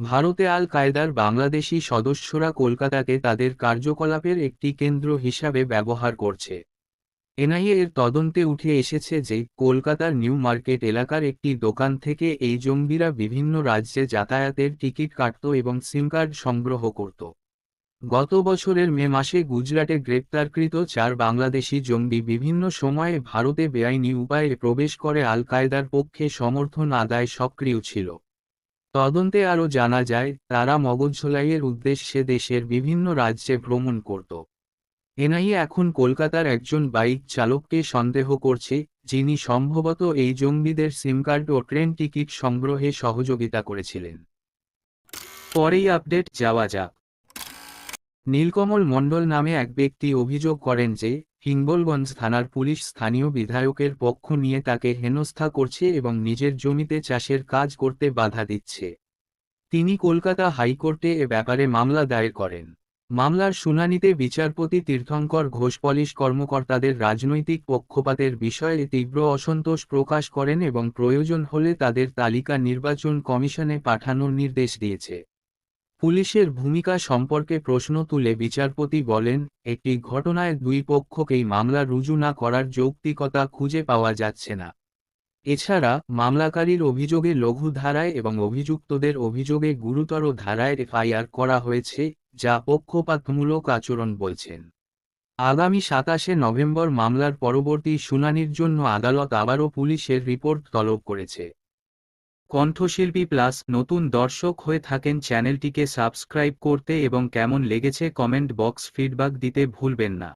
ভারতে আল কায়দার বাংলাদেশি সদস্যরা কলকাতাকে তাদের কার্যকলাপের একটি কেন্দ্র হিসাবে ব্যবহার করছে। এনআইএ এর তদন্তে উঠে এসেছে যে, কলকাতার নিউ মার্কেট এলাকার একটি দোকান থেকে এই জঙ্গিরা বিভিন্ন রাজ্যে যাতায়াতের টিকিট কাটত এবং সিম কার্ড সংগ্রহ করত। গত বছরের মে মাসে গুজরাটে গ্রেপ্তারকৃত চার বাংলাদেশি জঙ্গি বিভিন্ন সময়ে ভারতে বেআইনি উপায়ে প্রবেশ করে আল কায়দার পক্ষে সমর্থন আদায় সক্রিয় ছিল। তদন্তে আরও জানা যায়, তারা মগজঝোলাইয়ের উদ্দেশ্যে দেশের বিভিন্ন রাজ্যে ভ্রমণ করত। এনআইএ এখন কলকাতার একজন বাইক চালককে সন্দেহ করছে, যিনি সম্ভবত এই জঙ্গিদের সিম কার্ড ও ট্রেন টিকিট সংগ্রহে সহযোগিতা করেছিলেন। পরেই আপডেট, যাওয়া যাক। নীলকমল মণ্ডল নামে এক ব্যক্তি অভিযোগ করেন যে হিঙ্গলগঞ্জ থানার পুলিশ স্থানীয় বিধায়কের পক্ষ নিয়ে তাকে হেনস্থা করছে এবং নিজের জমিতে চাষের কাজ করতে বাধা দিচ্ছে। তিনি কলকাতা হাইকোর্টে এ ব্যাপারে মামলা দায়ের করেন। মামলার শুনানিতে বিচারপতি তীর্থঙ্কর ঘোষ পলিশ কর্মকর্তাদের রাজনৈতিক পক্ষপাতের বিষয়ে তীব্র অসন্তোষ প্রকাশ করেন এবং প্রয়োজন হলে তাদের তালিকা নির্বাচন কমিশনে পাঠানোর নির্দেশ দিয়েছে। পুলিশের ভূমিকা সম্পর্কে প্রশ্ন তুলে বিচারপতি বলেন, একটি ঘটনায় দুই পক্ষকেই মামলা রুজু না করার যৌক্তিকতা খুঁজে পাওয়া যাচ্ছে না। এছাড়া, মামলাকারীর অভিযোগে লঘু ধারায় এবং অভিযুক্তদের অভিযোগে গুরুতর ধারায় এফআইআর করা হয়েছে, যা পক্ষপাতমূলক আচরণ বলছেন। আগামী সাতাশে নভেম্বর মামলার পরবর্তী শুনানির জন্য আদালত আবারও পুলিশের রিপোর্ট তলব করেছে। কণ্ঠশিল্পী প্লাস নতুন দর্শক হয়ে থাকেন চ্যানেলটিকে সাবস্ক্রাইব করতে এবং কেমন লেগেছে কমেন্ট বক্স ফিডব্যাক দিতে ভুলবেন না।